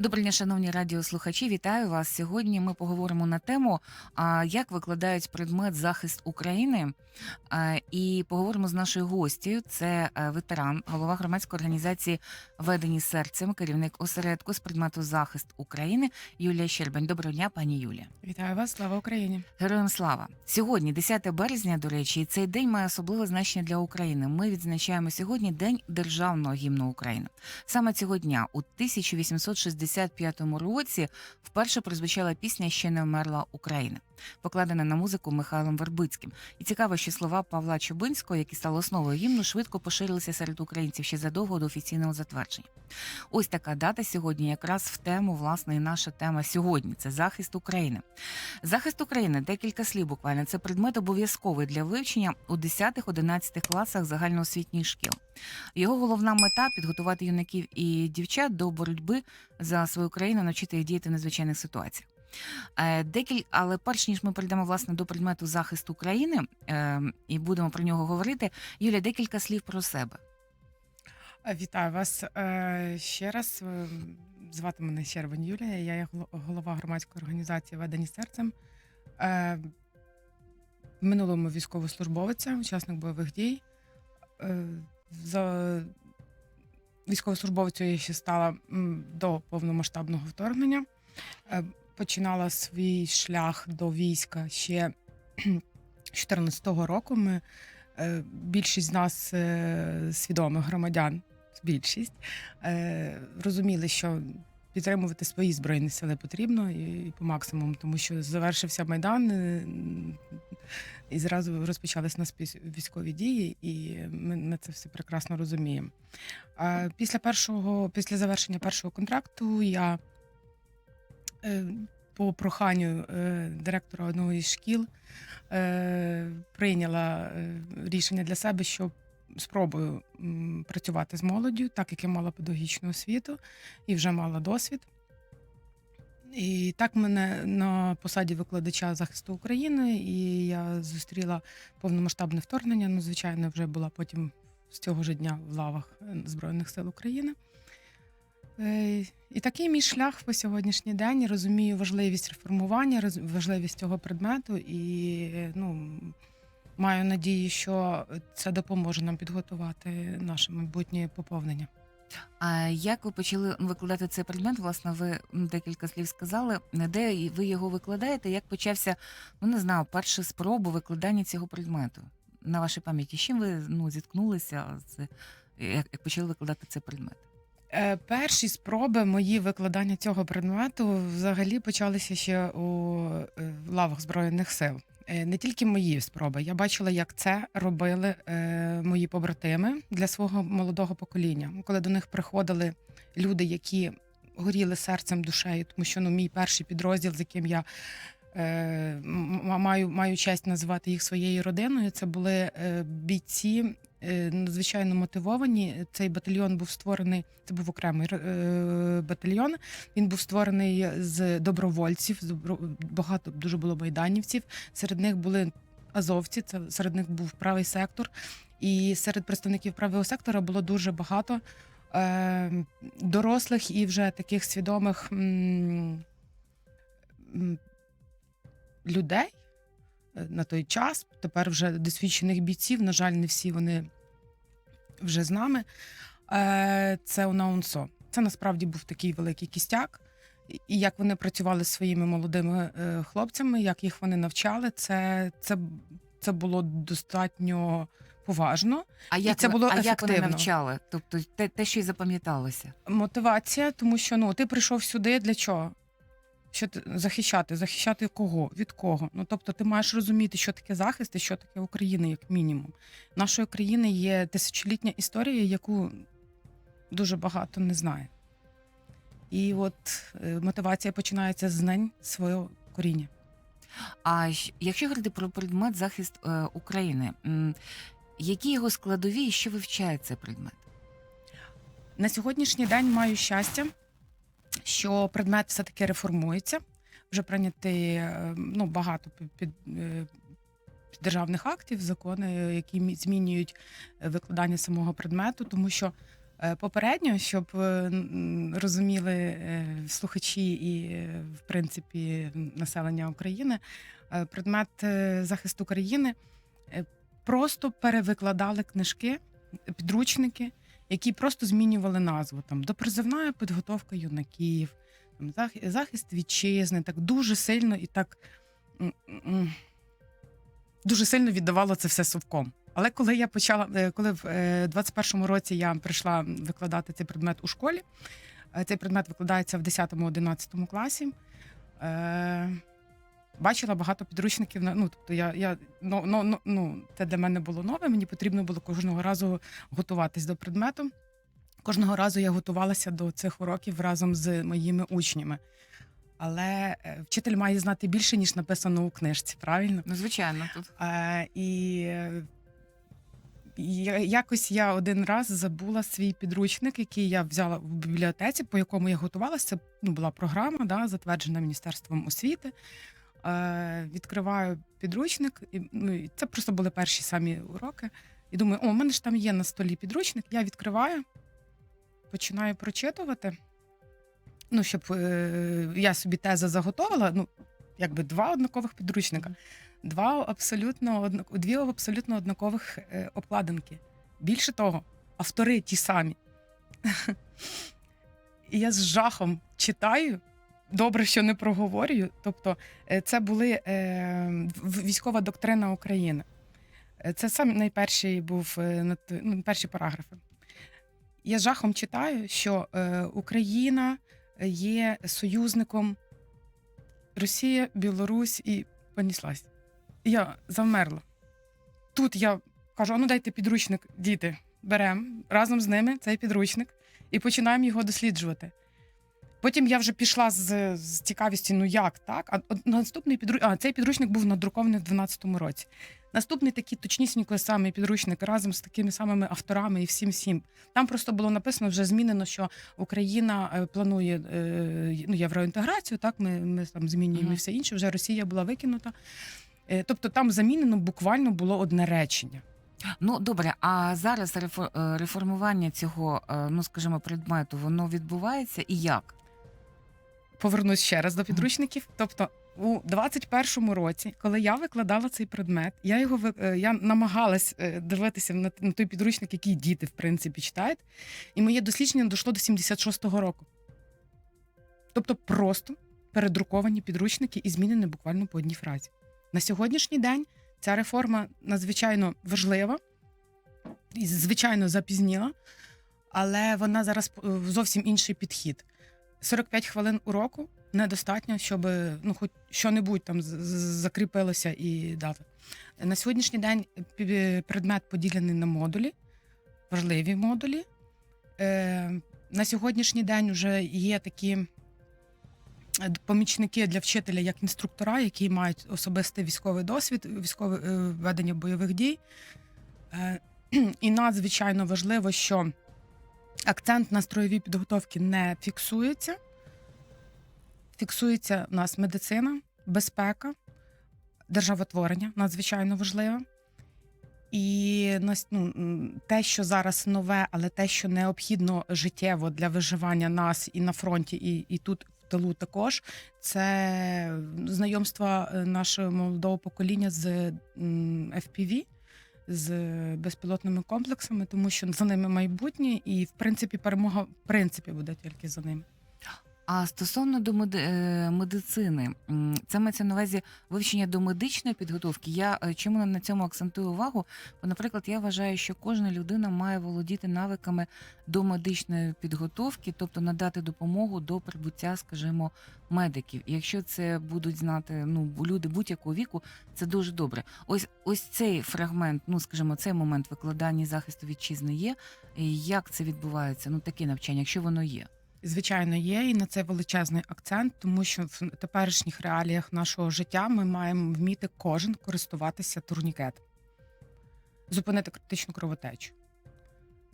Доброго дня, шановні радіослухачі. Вітаю вас. Сьогодні ми поговоримо на тему, як викладають предмет захист України. І поговоримо з нашою гостю. Це е, ветеран, голова громадської організації Ведені серцем, керівник осередку з предмету захист України Юлія Щербань. Доброго дня, пані Юлія. Вітаю вас, слава Україні! Героям слава! Сьогодні, 10 березня, до речі, і цей день має особливе значення для України. Ми відзначаємо сьогодні День державного гімну України. Саме цього дня, у 1865 році, вперше прозвучала пісня Ще не вмерла Україна, покладена на музику Михайлом Вербицьким. І цікаво, що слова Павла Чубинського, які стали основою гімну, швидко поширилися серед українців ще задовго до офіційного затвердження. Ось така дата сьогодні, якраз в тему, власне, і наша тема сьогодні це захист України. Захист України декілька слів буквально. Це предмет обов'язковий для вивчення у 10-11 класах загальноосвітніх шкіл. Його головна мета підготувати юнаків і дівчат до боротьби за свою країну, навчити їх діяти в надзвичайних ситуаціях. Е, Декіль, але перш ніж ми перейдемо власне до предмету захисту України е, і будемо про нього говорити, Юля, декілька слів про себе. Вітаю вас е, ще раз. Е, Звати мене Щербань Юлія. Я є голова громадської організації Ведені серцем. Е, В минулому військовослужбовиця, учасник бойових дій. Е, За військовослужбовцю я ще стала до повномасштабного вторгнення. Починала свій шлях до війська ще 2014 року. Ми е, більшість з нас е, свідомих громадян, більшість е, розуміли, що підтримувати свої збройні сили потрібно і, по максимуму, тому що завершився майдан. І зразу розпочались нас військові дії, і ми, ми це все прекрасно розуміємо. Після першого, після завершення першого контракту я по проханню е, директора одного із шкіл е, прийняла е, рішення для себе, що спробую працювати з молоддю, так як я мала педагогічну освіту і вже мала досвід. І так мене на посаді викладача захисту України, і я зустріла повномасштабне вторгнення. Ну, звичайно, вже була потім з цього ж дня в лавах е, Збройних сил України. Е, І такий мій шлях по сьогоднішній день. Розумію важливість реформування, важливість цього предмету, і ну, маю надію, що це допоможе нам підготувати наше майбутнє поповнення. А як ви почали викладати цей предмет? Власне, ви декілька слів сказали. Де ви його викладаєте? Як почався, ну не знаю, перша спроба викладання цього предмету? На вашій пам'яті, з чим ви ну, зіткнулися як почали викладати цей предмет? Е, Перші спроби мої викладання цього предмету взагалі почалися ще у е, лавах Збройних сил. Е, Не тільки мої спроби. Я бачила, як це робили мої побратими для свого молодого покоління. Коли до них приходили люди, які горіли серцем душею, тому що ну, мій перший підрозділ, з яким я маю, маю честь називати їх своєю родиною, це були бійці надзвичайно мотивовані. Цей батальйон був створений. Це був окремий е, батальйон. Він був створений з добровольців. Багато дуже було майданівців. Серед них були азовці. Це серед них був правий сектор. І серед представників правого сектора було дуже багато е, дорослих і вже таких свідомих людей е, на той час. Тепер вже досвідчених бійців. На жаль, не всі вони вже з нами. Е, Це УНАУНСО. Це насправді був такий великий кістяк. І- як вони працювали зі своїми молодими е, хлопцями, як їх вони навчали, це, це, це було достатньо поважно. А як, це було а як вони ефективно. навчали? Тобто те, те, що й запам'яталося? Мотивація, тому що ну ти прийшов сюди для чого? Що ти захищати? Захищати кого? Від кого? Ну тобто, ти маєш розуміти, що таке захист і що таке Україна, як мінімум. Нашої країни є тисячолітня історія, яку дуже багато не знає. І от е, мотивація починається з знань свого коріння. А щ- якщо говорити про предмет захист е, України, м, які його складові і що вивчає цей предмет? На сьогоднішній день маю щастя, що предмет все-таки реформується. Вже прийняти е, ну, багато під, е, державних актів, закони, які змінюють е, викладання самого предмету, тому що Попередньо, щоб розуміли слухачі і, в принципі, населення України, предмет захисту країни просто перевикладали книжки, підручники, які просто змінювали назву там допризивна підготовка юнаків, там зах- захист вітчизни, так дуже сильно і так дуже сильно віддавало це все совком. Але коли я почала, е, коли в е, 21-му році я прийшла викладати цей предмет у школі, е, цей предмет викладається в 10-11 класі. Бачила багато підручників. на- Ну, тобто я, я ну, ну, ну, це для мене було нове. Мені потрібно було кожного разу готуватись до предмету. Кожного разу я готувалася до цих уроків разом з моїми учнями. Але е, вчитель має знати більше, ніж написано у книжці, правильно? Ну, звичайно, тут Е, і е, якось я один раз забула свій підручник, який я взяла в бібліотеці, по якому я готувалася. Це ну, була програма, да, затверджена Міністерством освіти. Е, відкриваю підручник, і, ну, це просто були перші самі уроки. І думаю, о, у мене ж там є на столі підручник. Я відкриваю, починаю прочитувати. Ну, щоб е, я собі теза заготовила, ну, якби два однакових підручника два абсолютно дві абсолютно однакових е, обкладинки. Більше того, автори ті самі. І я з жахом читаю. Добре, що не проговорюю. Тобто, е, це були е, військова доктрина України. Е, Це сам найперший був е, ну, перші параграфи. Я з жахом читаю, що е, Україна є союзником Росія, Білорусь і поніслась. Я завмерла. Тут я кажу: а ну дайте підручник, діти, беремо разом з ними цей підручник і починаємо його досліджувати. Потім я вже пішла з, з цікавістю, ну як так? А наступний підручник, а цей підручник був надрукований в 12-му році. Наступний такий точнісінько самий підручник разом з такими самими авторами і всім всім. Там просто було написано вже змінено, що Україна е, планує е, ну, євроінтеграцію. Так, ми, ми там змінюємо і все інше. Вже Росія була викинута. Е, Тобто там замінено буквально було одне речення. Ну добре, а зараз рефо- реформування цього, ну скажімо, предмету, воно відбувається і як? Повернусь ще раз до підручників. Тобто, у 21-му році, коли я викладала цей предмет, я його е, я намагалась е, дивитися на, той підручник, який діти в принципі читають, і моє дослідження дійшло до 76-го року. Тобто, просто передруковані підручники і змінені буквально по одній фразі. На сьогоднішній день ця реформа надзвичайно важлива і звичайно запізніла, але вона зараз е, зовсім інший підхід. 45 хвилин уроку недостатньо, щоб ну, хоч що-небудь там закріпилося і дати. На сьогоднішній день предмет поділений на модулі, важливі модулі. Е, на сьогоднішній день вже є такі е, помічники для вчителя, як інструктора, які мають особистий військовий досвід, військове е, ведення бойових дій. І надзвичайно важливо, що акцент на строєвій підготовці не фіксується. Фіксується у нас медицина, безпека, державотворення надзвичайно важливе. І ну, те, що зараз нове, але те, що необхідно життєво для виживання нас і на фронті, і, і тут в тилу також, це знайомство е, нашого молодого покоління з FPV, з безпілотними комплексами, тому що за ними майбутнє, і в принципі перемога в принципі буде тільки за ними. А стосовно до е, медицини, це мається на увазі вивчення до медичної підготовки. Я е, чому на цьому акцентую увагу? Бо, наприклад, я вважаю, що кожна людина має володіти навиками до медичної підготовки, тобто надати допомогу до прибуття, скажімо, медиків. І якщо це будуть знати ну люди будь-якого віку, це дуже добре. Ось ось цей фрагмент, ну скажімо, цей момент викладання захисту вітчизни є. І як це відбувається? Ну таке навчання, якщо воно є. Звичайно, є, і на це величезний акцент, тому що в теперішніх реаліях нашого життя ми маємо вміти кожен користуватися турнікетом, зупинити критичну кровотечу,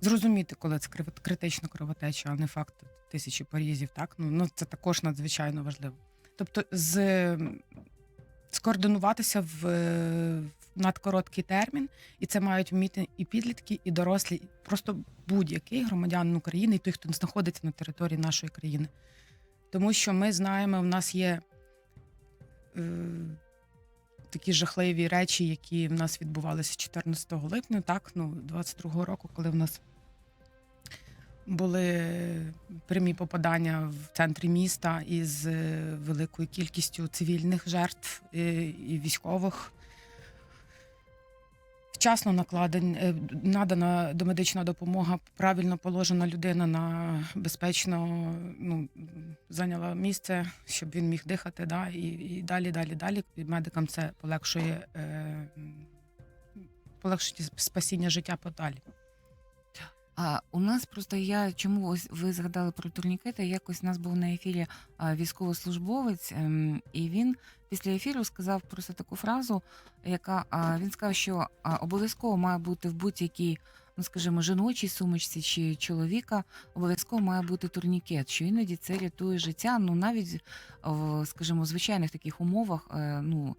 зрозуміти, коли це критична кровотеча, а не факт тисячі порізів. Так ну, ну це також надзвичайно важливо. Тобто, з скоординуватися в надкороткий термін, і це мають вміти і підлітки, і дорослі, і просто будь-який громадянин України, і той, хто знаходиться на території нашої країни. Тому що ми знаємо, в нас є е, такі жахливі речі, які в нас відбувалися 14 липня, так, ну, 22-го року, коли в нас були прямі попадання в центрі міста із е, великою кількістю цивільних жертв е, і військових. Вчасно накладен, е, надана домедична допомога, правильно положена людина на безпечно ну, зайняла місце, щоб він міг дихати. Да, і, і далі, далі, далі. І медикам це полегшує, е, полегшує спасіння життя подалі. А у нас просто я чому ось ви згадали про турнікети? Якось у нас був на ефірі військовослужбовець, ем, і він після ефіру сказав просто таку фразу, яка а, він сказав, що а, обов'язково має бути в будь-якій, ну скажімо, жіночій сумочці чи чоловіка, обов'язково має бути турнікет, що іноді це рятує життя. Ну навіть в, скажімо, звичайних таких умовах, е, ну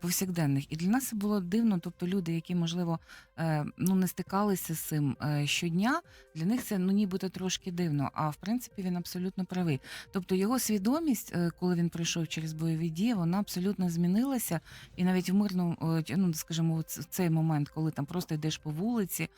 повсякденних. І для нас це було дивно. Тобто люди, які можливо е, ну не стикалися з цим е, щодня, для них це ну нібито трошки дивно. А в принципі він абсолютно правий. Тобто його свідомість, е, коли він пройшов через бойові дії, вона абсолютно змінилася. І навіть в мирному, е, ну скажімо, в цей момент, коли там просто йдеш по вулиці,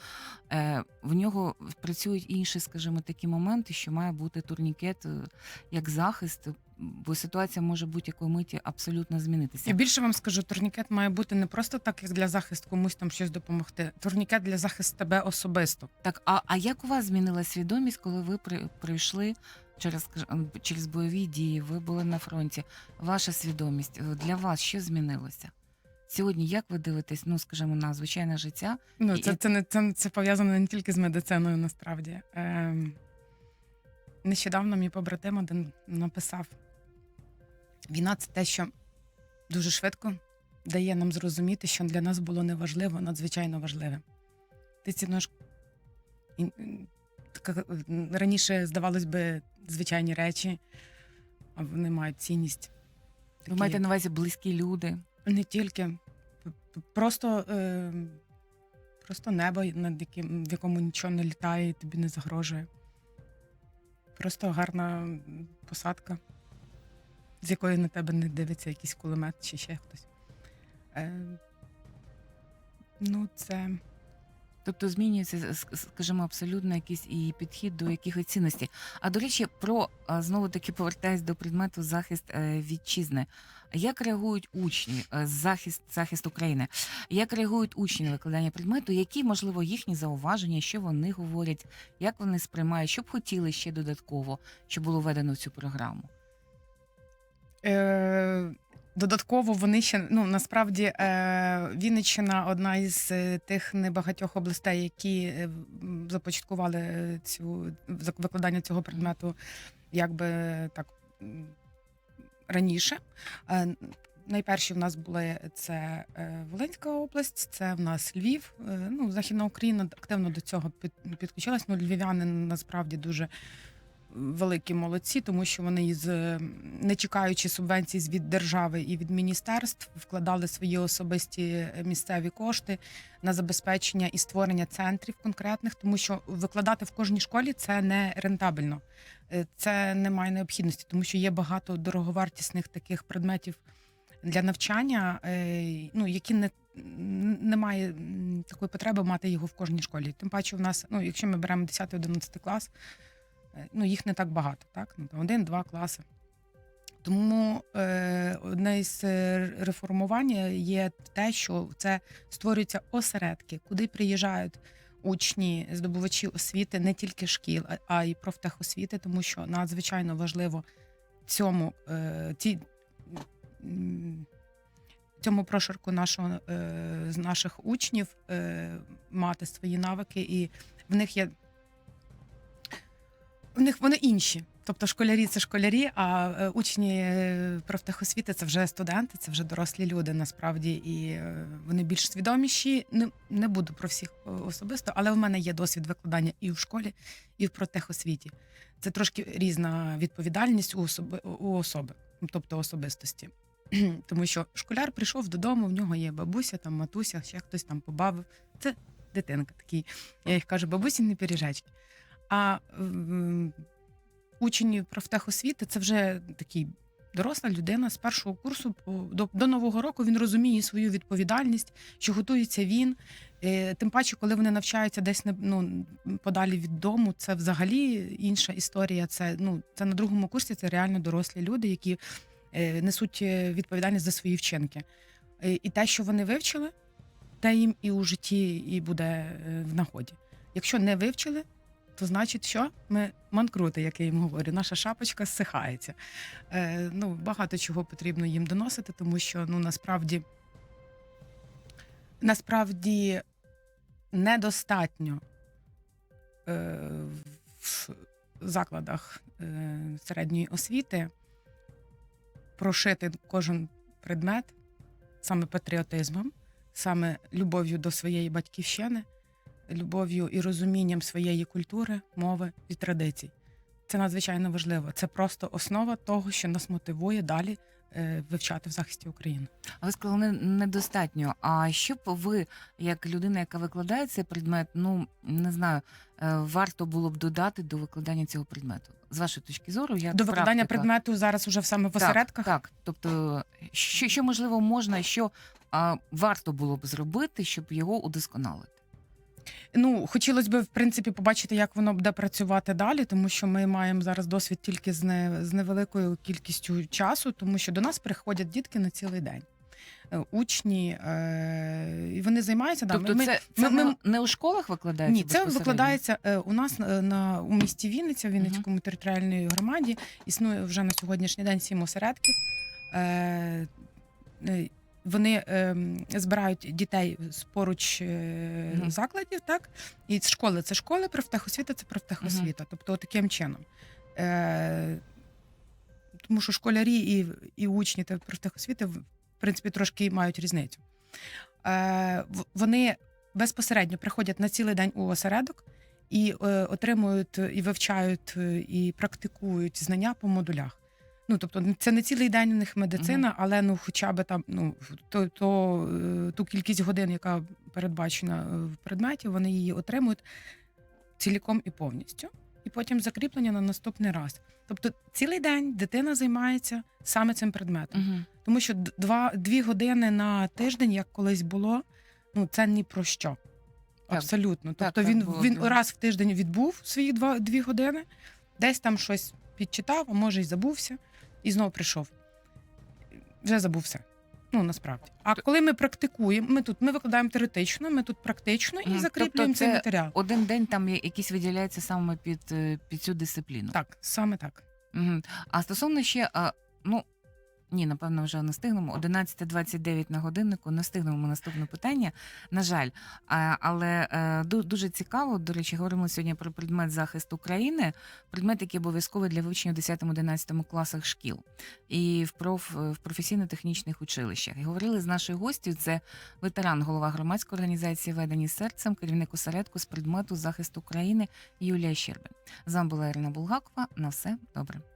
е, в нього працюють інші, скажімо, такі моменти, що має бути турнікет е, як захист. Бо ситуація може будь-якої миті абсолютно змінитися. І більше вам скажу, турнікет має бути не просто так, як для захисту комусь там щось допомогти. Турнікет для захисту тебе особисто. Так, а, а як у вас змінила свідомість, коли ви при, прийшли через через бойові дії? Ви були на фронті? Ваша свідомість е, для вас що змінилося? Сьогодні як ви дивитесь, ну скажімо, на звичайне життя? Ну, це, це, не, це, це пов'язано не тільки з медициною, насправді. Ем, нещодавно мій побратим один написав: війна це те, що дуже швидко дає нам зрозуміти, що для нас було неважливо, надзвичайно важливе. Ти цінуєш м, раніше, здавалось би, звичайні речі, а вони мають цінність. Ви маєте на увазі близькі люди? не тільки. Просто, е, просто небо, над яким, в якому нічого не літає і тобі не загрожує. Просто гарна посадка, з якої на тебе не дивиться якийсь кулемет чи ще хтось. Е, ну, це. Тобто змінюється, скажімо, абсолютно якийсь і підхід до якихось цінностей. А до речі, про знову таки повертаюсь до предмету захист е, вітчизни. Як реагують учні е, захист захист України? Як реагують учні на викладання предмету? Які можливо їхні зауваження, що вони говорять, як вони сприймають, що б хотіли ще додатково, що було введено в цю програму? Е, додатково вони ще ну насправді е, Вінниччина одна із е, тих небагатьох областей, які е, започаткували е, цю викладання цього предмету, якби так раніше. Найперші в нас були це Волинська область, це в нас Львів. Ну, Західна Україна активно до цього під- підключилась. Ну, львів'яни насправді дуже великі молодці, тому що вони е, не чекаючи субвенцій з- від держави і від міністерств, вкладали свої особисті е, місцеві кошти на забезпечення і створення центрів конкретних, тому що викладати в кожній школі це не рентабельно, Е, це не має необхідності, тому що є багато дороговартісних таких предметів для навчання, е, ну які не. Немає такої потреби мати його в кожній школі. Тим паче, в нас, ну, якщо ми беремо 10-11 клас, ну, їх не так багато, так? Ну, один-два класи. Тому е, одне із е, реформування є те, що це створюються осередки, куди приїжджають учні, здобувачі освіти не тільки шкіл, а, й профтехосвіти, тому що надзвичайно важливо цьому, е, ці, цьому прошарку нашого, е, наших учнів е, мати свої навики, і в них є в них вони інші. Тобто школярі це школярі, а е, учні е, профтехосвіти це вже студенти, це вже дорослі люди насправді, і е, вони більш свідоміші. Не, не буду про всіх особисто, але в мене є досвід викладання і в школі, і в профтехосвіті. Це трошки різна відповідальність у особи, у особи, тобто особистості. Тому що школяр прийшов додому, в нього є бабуся, там матуся, ще хтось там побавив. Це дитинка такий. Я їх кажу, бабусі не пиріжечки. А м, учень профтехосвіти це вже такий доросла людина з першого курсу до, до нового року він розуміє свою відповідальність, що готується він. Е, Тим паче, коли вони навчаються десь не- ну, подалі від дому, це взагалі інша історія. Це ну це на другому курсі. Це реально дорослі люди, які е, несуть е, відповідальність за свої вчинки. Е, І те, що вони вивчили, те їм і у житті і буде е, в нагоді. Якщо не вивчили, то значить, що ми манкрути, як я їм говорю, наша шапочка зсихається. Е, ну, багато чого потрібно їм доносити, тому що ну насправді насправді недостатньо е, в закладах е, середньої освіти прошити кожен предмет саме патріотизмом, саме любов'ю до своєї батьківщини, любов'ю і розумінням своєї культури, мови і традицій. Це надзвичайно важливо. Це просто основа того, що нас мотивує далі е, вивчати в захисті України. А ви сказали не- недостатньо. А що б ви, як людина, яка викладає цей предмет, ну не знаю, е, варто було б додати до викладання цього предмету? З вашої точки зору, як До викладання практика. предмету зараз уже саме в Так, осередках. Так, тобто, що, що можливо можна, що а, варто було б зробити, щоб його удосконалити? Ну, хотілося б, в принципі, побачити, як воно буде працювати далі, тому що ми маємо зараз досвід тільки з, не, з невеликою кількістю часу, тому що до нас приходять дітки на цілий день. Е, Учні, е, і вони займаються. да, тобто, ми, це, ми- це ми- не, у школах викладається? Ні, це викладається е, у нас на, на у місті Вінниця, в Вінницькому територіальній громаді. Існує вже на сьогоднішній день сім осередків. Е, е, вони е, збирають дітей з поруч е, Мгм. закладів, так і школи це школи, профтехосвіта це профтехосвіта. Тобто таким чином. Е, тому що школярі і, і учні та профтехосвіти в принципі трошки мають різницю. Е, вони безпосередньо приходять на цілий день у осередок і е, отримують і вивчають е, і практикують знання по модулях. Ну тобто, це не цілий день у них медицина, але ну, хоча б там ну то, то е, ту кількість годин, яка передбачена е, в предметі, вони її отримують ціліком і повністю, і потім закріплення на наступний раз. Тобто, цілий день дитина займається саме цим предметом. Мгм. Тому що два, дві години на тиждень, як колись було, ну це ні про що. Абсолютно. Так, Тобто так він, було, він раз в тиждень відбув свої два, дві години, десь там щось підчитав, а може й забувся, і знову прийшов. Вже забув все. Ну, насправді. А коли ми практикуємо, ми тут ми викладаємо теоретично, ми тут практично і закріплюємо Тобто цей це матеріал. Один день там є- якийсь виділяється саме під, е, під цю дисципліну. Так, саме так. Мгм. А стосовно ще, а, ну ні, напевно, вже не встигнемо. 11.29 на годиннику. Не встигнемо ми наступне питання. На жаль, але е, дуже цікаво. До речі, говоримо сьогодні про предмет захист України, предмет, який обов'язковий для вивчення в 10-11 класах шкіл і в проф в професійно-технічних училищах. І говорили з нашою гостю. Це ветеран, голова громадської організації Ведені серцем, керівник осередку з предмету захист України Юлія Щербин. З вами була Ірина Булгакова. На все добре.